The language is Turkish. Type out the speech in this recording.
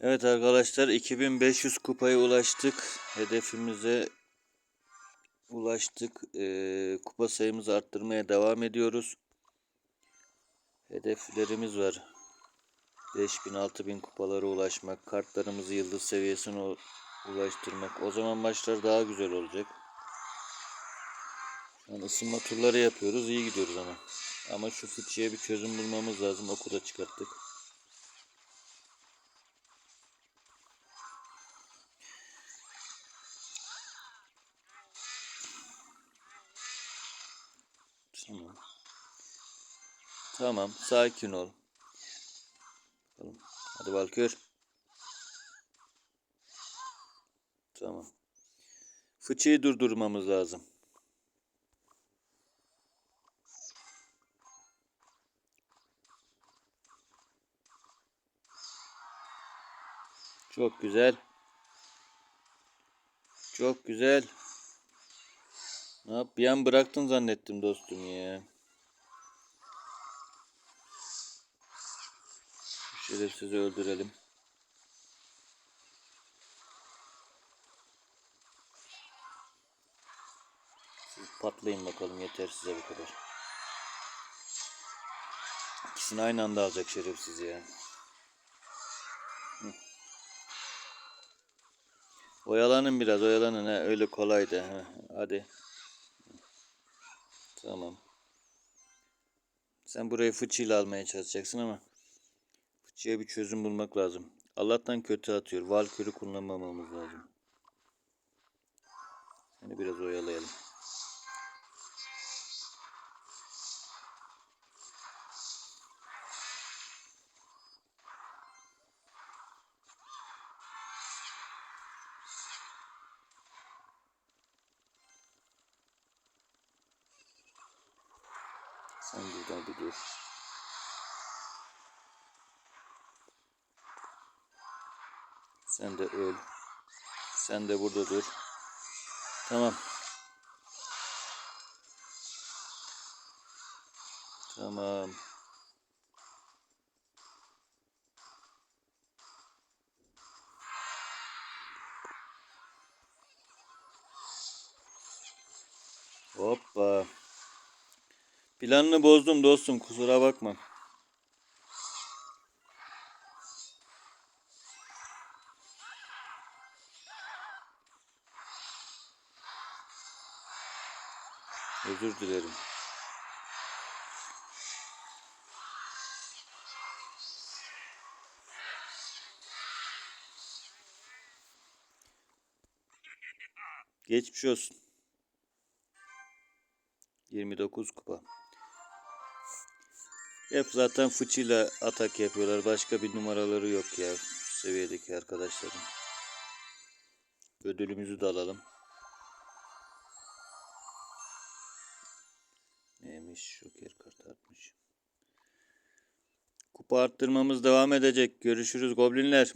Evet arkadaşlar 2500 kupaya ulaştık. Hedefimize ulaştık. Ee, kupa sayımızı arttırmaya devam ediyoruz. Hedeflerimiz var. 5000 6000 kupalara ulaşmak, kartlarımızı yıldız seviyesine ulaştırmak. O zaman maçlar daha güzel olacak. Şu an ısınma turları yapıyoruz. iyi gidiyoruz ama. Ama şu fıçıya bir çözüm bulmamız lazım. Oku da çıkarttık. Tamam. Tamam. Sakin ol. Bakalım. Hadi Valkür. Tamam. Fıçıyı durdurmamız lazım. Çok güzel. Çok güzel. Ne yap? Bir an bıraktın zannettim dostum ya. Şerefsizi öldürelim. Siz patlayın bakalım yeter size bu kadar. İkisini aynı anda alacak şerefsiz ya. Oyalanın biraz oyalanın ha öyle kolaydı ha. Hadi. Tamam. Sen burayı fıçıyla almaya çalışacaksın ama fıçıya bir çözüm bulmak lazım. Allah'tan kötü atıyor. Valkür'ü kullanmamamız lazım. Seni biraz oyalayalım. Bir dur. Sen de öl. Sen de burada dur. Tamam. Tamam. Hoppa. Planını bozdum dostum kusura bakma. Özür dilerim. Geçmiş olsun. 29 kupa. Hep zaten fıçıyla atak yapıyorlar. Başka bir numaraları yok ya. Şu seviyedeki arkadaşların. Ödülümüzü de alalım. Neymiş? Joker kartı artmış. Kupa arttırmamız devam edecek. Görüşürüz goblinler.